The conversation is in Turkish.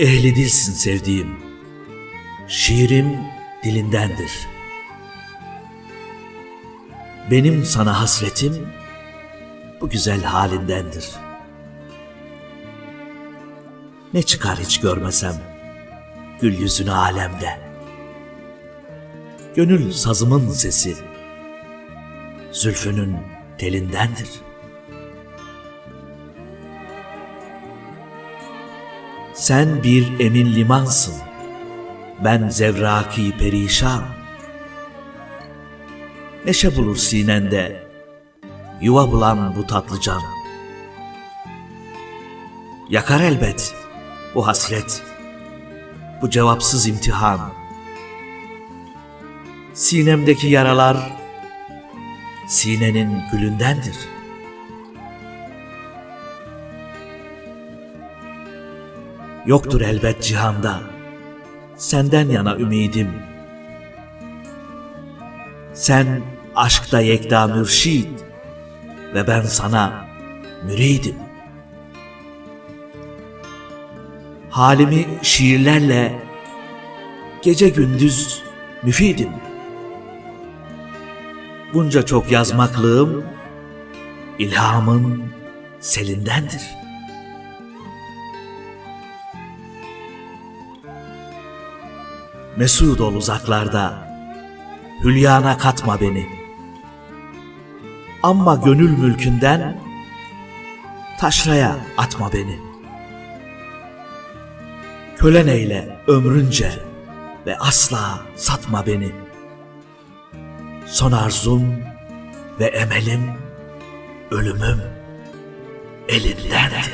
Ehli dilsin sevdiğim. Şiirim dilindendir. Benim sana hasretim bu güzel halindendir. Ne çıkar hiç görmesem gül yüzünü alemde. Gönül sazımın sesi zülfünün telindendir. Sen bir emin limansın, ben zevraki perişan. Neşe bulur sinende, yuva bulan bu tatlı can. Yakar elbet bu hasret, bu cevapsız imtihan. Sinemdeki yaralar, sinenin gülündendir. Yoktur elbet cihanda, senden yana ümidim. Sen aşkta yekta mürşid ve ben sana müridim. Halimi şiirlerle gece gündüz müfidim. Bunca çok yazmaklığım ilhamın selindendir. Mesud ol uzaklarda, hülyana katma beni. Ama gönül mülkünden taşraya atma beni. Kölen eyle ömrünce ve asla satma beni. Son arzum ve emelim, ölümüm elindendir.